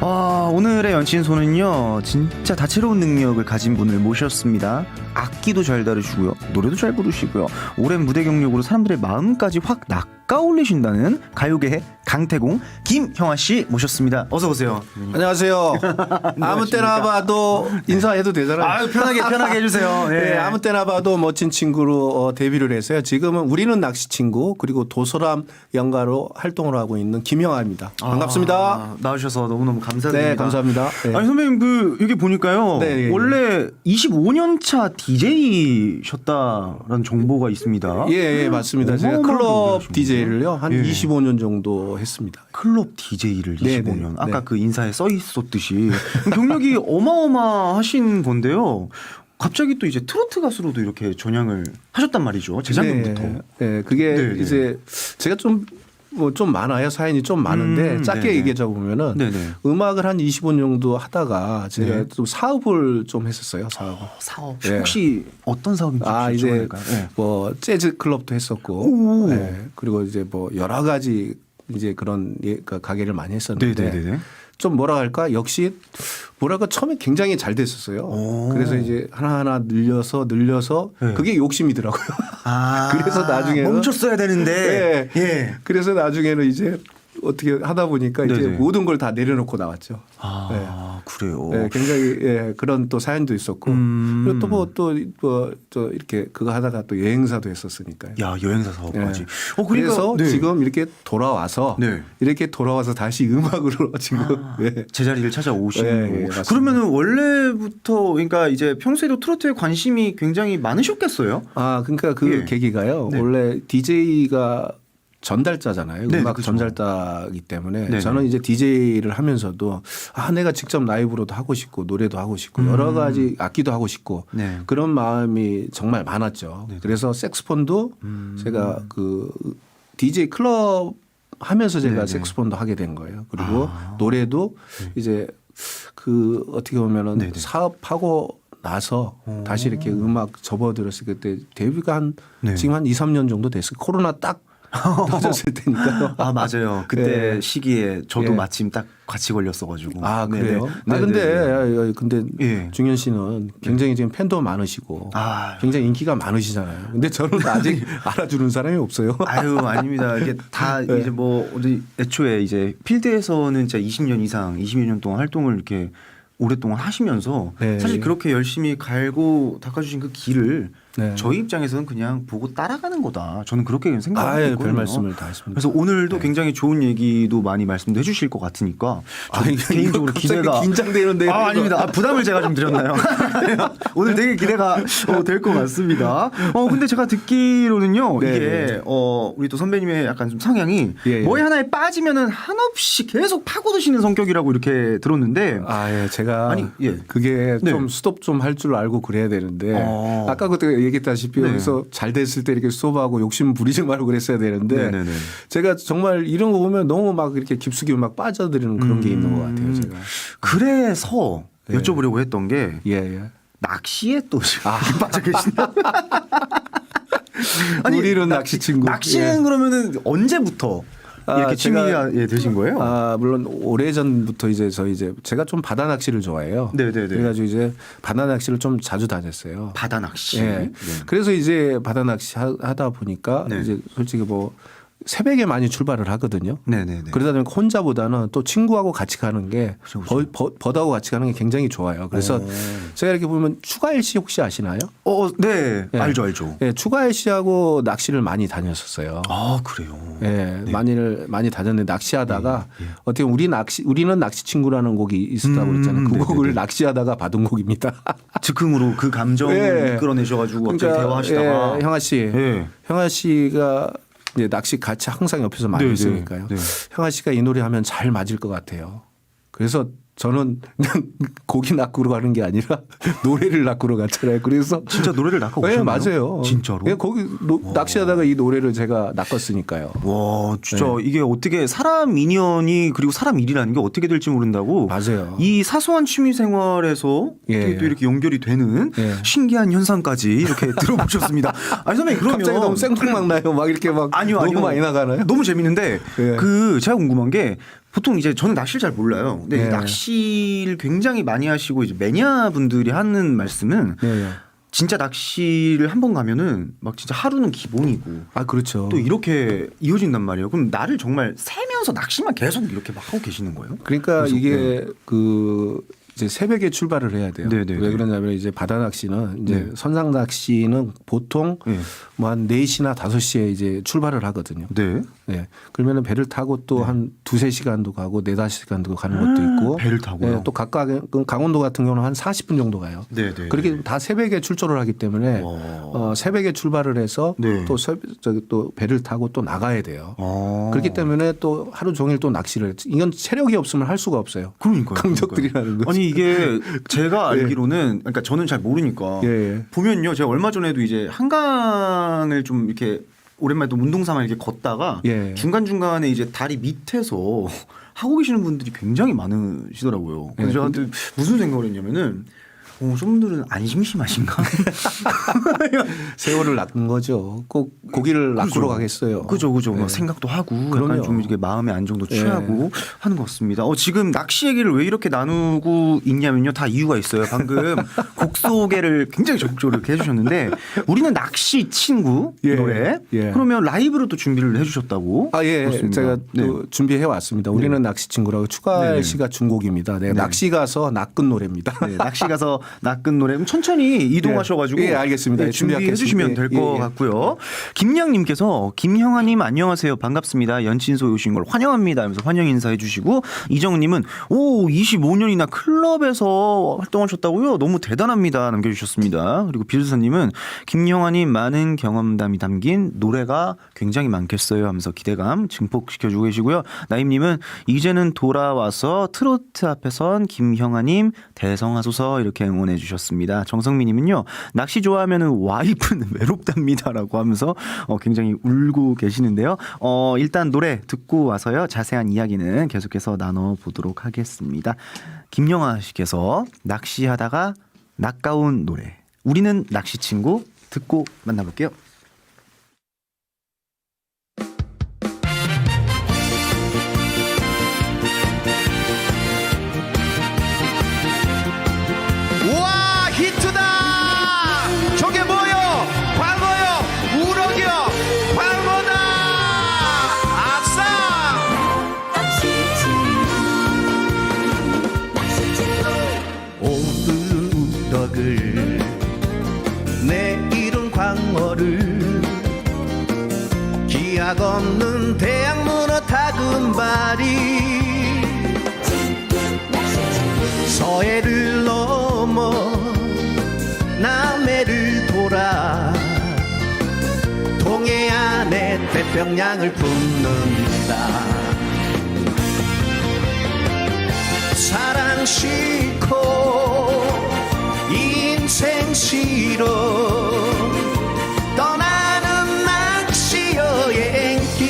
아, 오늘의 연친소는요, 진짜 다채로운 능력을 가진 분을 모셨습니다. 악기도 잘 다루시고요, 노래도 잘 부르시고요, 오랜 무대 경력으로 사람들의 마음까지 확 낚 아올리신다는 가요계의 강태공 김형아 씨 모셨습니다. 어서 오세요. 안녕하세요. 아무 때나 봐도 인사해도 되잖아요. 아유, 편하게 편하게 해주세요. 예. 네, 아무 때나 봐도 멋진 친구로 어, 데뷔를 해서요. 지금은 우리는 낚시 친구 그리고 도소람 연가로 활동을 하고 있는 김영아입니다. 반갑습니다. 아, 나오셔서 너무너무 감사드립니다. 네, 감사합니다. 네. 아니 선배님 그 여기 보니까요 네, 예, 예. 원래 25년 차 DJ셨다라는 정보가 있습니다. 예, 예, 맞습니다. 제가 클럽 오래하셨네요. DJ를요 한 예. 25년 정도 했습니다. 클럽 DJ를 네, 25년. 네, 아까 네. 그 인사에 써 있었듯이 경력이 어마어마하신 건데요. 갑자기 또 이제 트로트 가수로도 이렇게 전향을 하셨단 말이죠. 재작년부터. 네, 네, 그게 네, 네. 이제 제가 좀 뭐 좀 많아요 사연이 좀 많은데 음, 짧게 네네. 얘기하자 보면은 네네. 음악을 한 25년 정도 하다가 제가 네. 좀 사업을 좀 했었어요 사업을. 사업 네. 혹시 어떤 사업인지 아 이제? 네. 뭐 재즈 클럽도 했었고, 오. 네. 그리고 이제 뭐 여러 가지 이제 그런 예, 그 가게를 많이 했었는데 네네네. 좀 뭐라 할까 역시 뭐랄까 처음에 굉장히 잘 됐었어요. 오. 그래서 이제 하나 하나 늘려서 늘려서 네. 그게 욕심이더라고요. 아, 그래서 나중에는 멈췄어야 되는데. 네. 예. 그래서 나중에는 이제 어떻게 하다 보니까 이제 네네. 모든 걸 다 내려놓고 나왔죠. 아, 그래요. 네, 굉장히 예, 그런 또 사연도 있었고 음. 그리고 또뭐 또뭐 또 이렇게 그거 하다가 또 여행사도 했었으니까요. 야, 여행사 사업까지. 네. 어, 그러니까 그래서 네. 지금 이렇게 돌아와서 네. 이렇게 돌아와서 다시 음악으로 지금 예. 제자리를 찾아오시는 예, 예. 그러면은 원래부터 그러니까 이제 평소에도 트로트에 관심이 굉장히 많으셨겠어요? 아 그러니까 그 예. 계기가요. 네. 원래 DJ가 전달자잖아요. 네, 음악 그죠. 전달자이기 때문에 네네. 저는 이제 DJ를 하면서도 아 내가 직접 라이브로도 하고 싶고 노래도 하고 싶고 여러 가지 악기도 하고 싶고 음. 네. 그런 마음이 정말 많았죠. 네네. 그래서 색스폰도 음. 제가 그 DJ 클럽 하면서 제가. 색스폰도 하게 된 거예요. 그리고 아. 노래도 이제 그 어떻게 보면은 네네. 사업하고 나서 오. 다시 이렇게 음악 접어들었을 그때 데뷔가 한 네. 지금 한 2, 3년 정도 됐어요. 코로나 딱 터졌을 때니까요. 아 맞아요. 그때 예. 시기에 저도 예. 마침 딱 같이 걸렸어가지고. 아 네네. 그래요? 아 네네. 근데 근데 예. 중현 씨는 굉장히 지금 팬도 많으시고 아. 굉장히 인기가 많으시잖아요. 근데 저는 아직 알아주는 사람이 없어요. 아유 아닙니다. 이게 다 네. 이제 뭐 어디 애초에 이제 필드에서는 진짜 20년 이상, 20년 동안 활동을 이렇게 오랫동안 하시면서 네. 사실 그렇게 열심히 갈고 닦아주신 그 길을 네. 저희 입장에서는 그냥 보고 따라가는 거다. 저는 그렇게 아예 생각하거든요. 별 말씀을 다 했습니다. 그래서 오늘도 네. 굉장히 좋은 얘기도 많이 말씀도 해주실 것 같으니까 저 아니, 개인적으로 기대가 긴장되는데 아 아닙니다. 아, 부담을 제가 좀 드렸나요? 오늘 되게 기대가 어, 될 것 같습니다. 어 근데 제가 듣기로는요 네, 이게 네. 어 우리 또 선배님의 약간 좀 성향이 예, 예. 뭐에 하나에 빠지면은 한없이 계속 파고드시는 성격이라고 이렇게 들었는데 아, 예, 제가 아니, 예. 그게 네. 좀 스톱 좀할 줄 알고 그래야 되는데 어. 아까 그때 얘기했다시피 네. 여기서 잘 됐을 때 이렇게 스톱하고 욕심 부리지 말고 그랬어야 되는데 네네네. 제가 정말 이런 거 보면 너무 막 이렇게 깊숙이 막 빠져들이는 그런 게 있는 것 같아요, 음. 제가. 그래서 네. 여쭤보려고 했던 게 예, 예. 낚시에 또 아. 빠져 계신다. 우리는 낚시 친구. 낚시는 예. 그러면은 언제부터 아, 이렇게 제가- 취미가 예, 되신 거예요? 아, 물론 오래 전부터 이제 저 이제 제가 좀 바다 낚시를 좋아해요. 네네네. 그래가지고 이제 바다 낚시를 좀 자주 다녔어요. 바다 낚시. 예. 네. 그래서 이제 바다 낚시 하- 하다 보니까 네. 이제 솔직히 뭐 새벽에 많이 출발을 하거든요. 네네네. 그러다 보니까 혼자보다는 또 친구하고 같이 가는 게 그죠, 버, 버, 버다고 같이 가는 게 굉장히 좋아요. 그래서 오. 제가 이렇게 보면 추가 일 씨 혹시 아시나요? 어, 네. 예. 알죠, 알죠. 예, 추가 일 씨하고 낚시를 많이 다녔었어요. 아, 그래요. 예, 많이를 많이 다녔는데 낚시하다가 예, 예. 어떻게 우리 낚시 우리는 낚시 친구라는 곡이 있었다고 음, 그랬잖아요. 그 네네네. 곡을 낚시하다가 받은 곡입니다. 즉흥으로 그 감정을 예. 이끌어내셔 가지고 갑자기 대화하시다가. 예, 형아 씨, 예. 형아 씨가 이제 낚시 같이 항상 옆에서 많이 네, 네, 있으니까요. 네. 형아 씨가 이 노래 하면 잘 맞을 것 같아요. 그래서 저는 그냥 고기 낚으러 가는 게 아니라 노래를 낚으러 갔잖아요. 그래서 진짜 노래를 네, 오셨나요? 맞아요. 진짜로? 예, 거기 노- 낚시하다가 이 노래를 제가 낚았으니까요. 와, 진짜 네. 이게 어떻게 사람 인연이 그리고 사람 일이라는 게 어떻게 될지 모른다고. 맞아요. 이 사소한 취미 생활에서 예. 또 이렇게 연결이 되는 예. 신기한 현상까지 이렇게 들어보셨습니다. 아니 선배님 그러면 갑자기 너무 생뚱막 나요. 막 이렇게 막 아니요, 너무 아니요. 많이 나가나요? 너무 재밌는데 예. 그 제가 궁금한 게 보통 이제 저는 낚시를 잘 몰라요. 근데 네. 낚시를 굉장히 많이 하시고 이제 매니아 분들이 하는 말씀은 네. 네. 진짜 낚시를 한 번 가면은 막 진짜 하루는 기본이고 아 그렇죠. 또 이렇게 이어진단 말이에요. 그럼 나를 정말 세면서 낚시만 계속 이렇게 막 하고 계시는 거예요? 그러니까 그래서, 이게 그 이제 새벽에 출발을 해야 돼요. 네, 네, 왜 네. 그러냐면 이제 바다 낚시는 이제 네. 선상 낚시는 보통 네. 뭐한 4시나 5시에 이제 출발을 하거든요. 네. 네. 그러면은 배를 타고 또 한 두세 시간도 가고 네다섯 시간도 가는 것도 있고 아, 배를 타고요? 네, 또 각각 그 강원도 같은 경우는 한 40분 정도 가요. 네, 네. 그렇게 다 새벽에 출조를 하기 때문에 와. 어, 새벽에 출발을 해서 네. 또 새, 저기 또 배를 타고 또 나가야 돼요. 아. 그렇기 때문에 또 하루 종일 또 낚시를 이건 체력이 없으면 할 수가 없어요. 그러니까요. 강적들이라는 거죠. 아니 이게 제가 알기로는 그러니까 저는 잘 모르니까 예, 예. 보면요. 제가 얼마 전에도 이제 한강을 좀 이렇게 오랜만에 또 운동 삼아 이렇게 걷다가 예. 중간 중간에 이제 다리 밑에서 하고 계시는 분들이 굉장히 많으시더라고요. 그래서 예, 그때 무슨 생각을 했냐면은 어, 저분들은 안 심심하신가? 세월을 낚는 거죠. 꼭 고기를 낚으러 가겠어요. 그죠, 그죠. 네. 막 생각도 하고, 그럼요. 약간 좀 이렇게 마음의 안정도 예. 취하고 하는 것 같습니다. 어, 지금 낚시 얘기를 왜 이렇게 나누고 있냐면요. 다 이유가 있어요. 방금 곡 소개를 굉장히 적극적으로 이렇게 해주셨는데, 우리는 낚시 친구 예. 노래. 예. 그러면 라이브로 또 준비를 해주셨다고. 아, 예. 그렇습니다. 제가 네. 또 준비해 왔습니다. 우리는 낚시 친구라고 추가할 네네. 씨가 준곡입니다. 네, 낚시 가서 낚은 노래입니다. 네, 낚시 가서 낚은 노래. 천천히 이동하셔가지고 예, 알겠습니다. 네, 예, 준비해 주시면 준비하겠습니다. 될것 예, 예. 같고요. 김양님께서 김형아님 안녕하세요 반갑습니다. 연친소에 오신 걸 환영합니다. 하면서 환영 인사해 주시고 이정님은 오 25년이나 클럽에서 활동하셨다고요? 너무 대단합니다. 남겨주셨습니다. 그리고 비수사님은 김형아님 많은 경험담이 담긴 노래가 굉장히 많겠어요. 하면서 기대감 증폭시켜주고 계시고요. 나임님은 이제는 돌아와서 트로트 앞에선 김형아님 대성하소서 이렇게 응원해 주셨습니다. 정성민님은요 낚시 좋아하면은 와이프는 외롭답니다라고 하면서 어, 굉장히 울고 계시는데요. 어, 일단 노래 듣고 와서요 자세한 이야기는 계속해서 나눠 보도록 하겠습니다. 김영아 씨께서 낚시하다가 낚아온 노래. 우리는 낚시 친구 듣고 만나볼게요. 내일은 광어를 기약 없는 대양 문어 다금바리 서해를 넘어 남해를 돌아 동해안에 태평양을 품는다. 사랑 싫 싫어 떠나는 낚시 여행길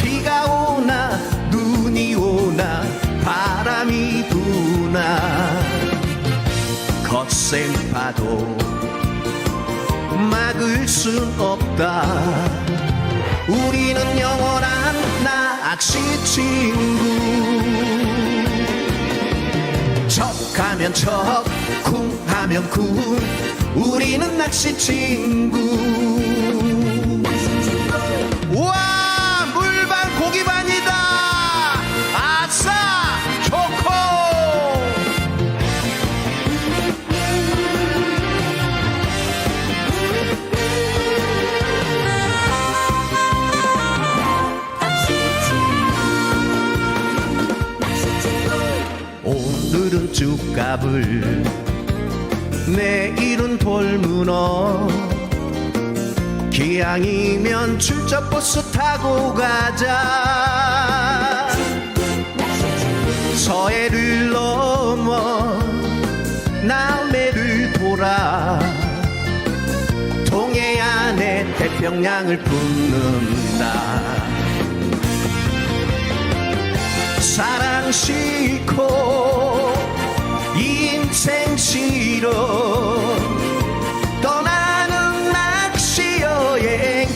비가 오나 눈이 오나 바람이 부나 거센 파도 막을 순 없다. 우리는 영원한 낚시 친구 척하면 척, 쿵하면 쿵. 우리는 낚시 친구 쭈갑을 내일은 돌문어. 기왕이면 출적 버스 타고 가자. 서해를 넘어 남해를 돌아. 동해안에 태평양을 품는다. 사랑 싫고 낚시로 떠나는 낚시 여행길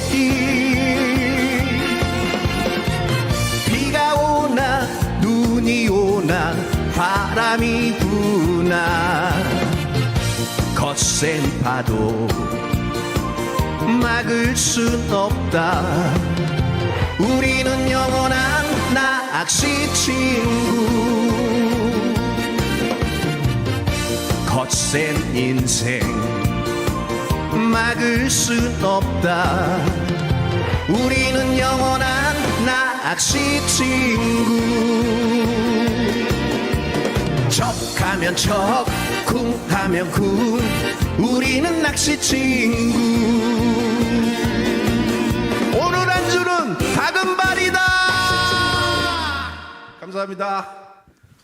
비가 오나 눈이 오나 바람이 부나 거센 파도 막을 순 없다. 우리는 영원한 낚시 친구. 거센 인생. 막을 순 없다. 우리는 영원한 낚시 친구. 척하면 척 쿵하면 쿵. 우리는 낚시 친구. 오늘 안주는 다금발이다. 감사합니다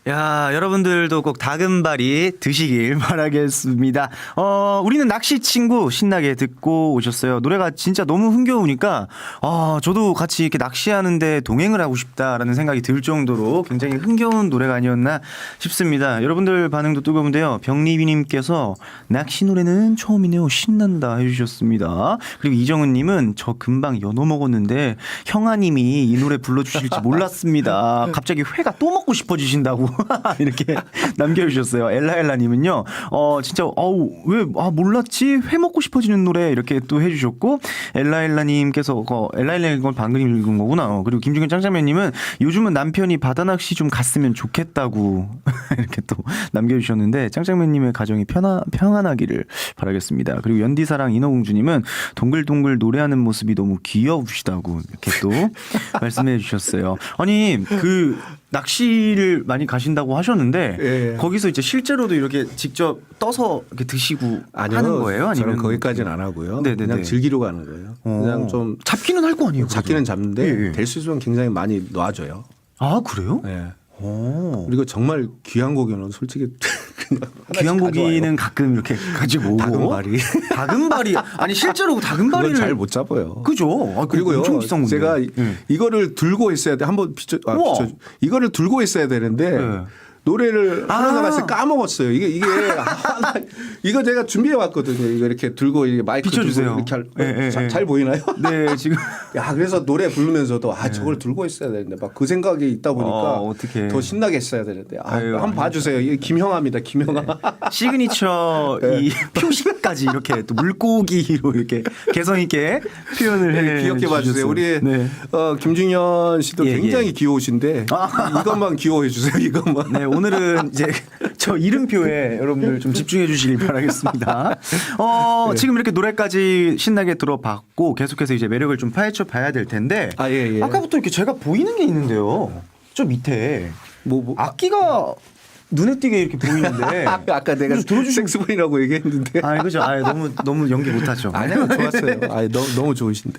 야, 여러분들도 꼭 다금바리 드시길 바라겠습니다. 어, 우리는 낚시 친구 신나게 듣고 오셨어요. 노래가 진짜 너무 흥겨우니까, 아, 저도 같이 이렇게 낚시하는데 동행을 하고 싶다라는 생각이 들 정도로 굉장히 흥겨운 노래가 아니었나 싶습니다. 여러분들 반응도 뜨거운데요. 병리비님께서 낚시 노래는 처음이네요. 신난다 해주셨습니다. 그리고 이정은님은 저 금방 연어 먹었는데 형아님이 이 노래 불러주실지 몰랐습니다. 갑자기 회가 또 먹고 싶어지신다고 이렇게 남겨주셨어요. 엘라엘라님은요, 어 진짜 어우 왜 아 몰랐지 회 먹고 싶어지는 노래 이렇게 또 해주셨고 엘라엘라님께서 어, 엘라엘라 건 방금 읽은 거구나. 어, 그리고 김중현 짱짱맨님은 요즘은 남편이 바다 낚시 좀 갔으면 좋겠다고 이렇게 또 남겨주셨는데 짱짱맨님의 가정이 편하, 평안하기를 바라겠습니다. 그리고 연디사랑 인어공주님은 동글동글 노래하는 모습이 너무 귀여우시다고 이렇게 또 말씀해 주셨어요. 아니 그 낚시를 많이 가신다고 하셨는데 예. 거기서 이제 실제로도 이렇게 직접 떠서 이렇게 드시고 하는 거예요? 아니면 저는 거기까지는 안 하고요. 네네네. 그냥 즐기러 가는 거예요. 어. 그냥 좀 잡기는 할 거 아니에요? 잡기는? 잡는데 예, 예. 될 수 있으면 굉장히 많이 놔줘요. 아 그래요? 네. 오. 그리고 정말 귀한 고기는 솔직히 귀한 고기는 가져와요. 가끔 이렇게 가지고 오고 다금바리. 다금바리 아니 실제로 다금바리를 그건 잘못 잡아요. 그죠? 아, 그리고요, 엄청 비싼 건데. 제가 이- 예. 이거를 들고 있어야 돼. 한번 비춰, 아, 우와. 비춰, 이거를 들고 있어야 되는데 네. 노래를 아. 나갔을 때 까먹었어요. 이게 이게 하나- 이거 제가 준비해 왔거든요. 이거 이렇게 들고 이게 마이크 비춰주세요. 들고 이렇게 할, 예, 예, 자- 예. 잘 보이나요? 네 지금 야 그래서 노래 부르면서도 아 저걸 들고 있어야 되는데 막 그 생각이 있다 보니까 네. 어, 어떡해. 더 신나게 했어야 되는데 아, 아유, 한번 봐주세요. 이게 김형아입니다. 김형아. 시그니처 네. 이 표식까지 이렇게 또 물고기로 이렇게 개성 있게 표현을 해 네, 귀엽게 봐주세요. 우리 네. 어, 김중현 씨도 예, 굉장히 예. 귀여우신데 이것만 귀여워해 주세요. 이것만. 네, 오늘은 이제 저 이름표에 여러분들 좀 집중해 주시길 바라겠습니다. 어, 지금 이렇게 노래까지 신나게 들어봤고 계속해서 이제 매력을 좀 파헤쳐 봐야 될 텐데 아, 예, 예. 아까부터 이렇게 제가 보이는 게 있는데요. 저 밑에 뭐, 뭐. 악기가 눈에 띄게 이렇게 보이는데 아까 내가 색스폰이라고 얘기했는데. 아, 그죠. 아, 너무 너무 연기 못 하죠. 아니요, 좋았어요. 아, 너무, 너무 좋으신데.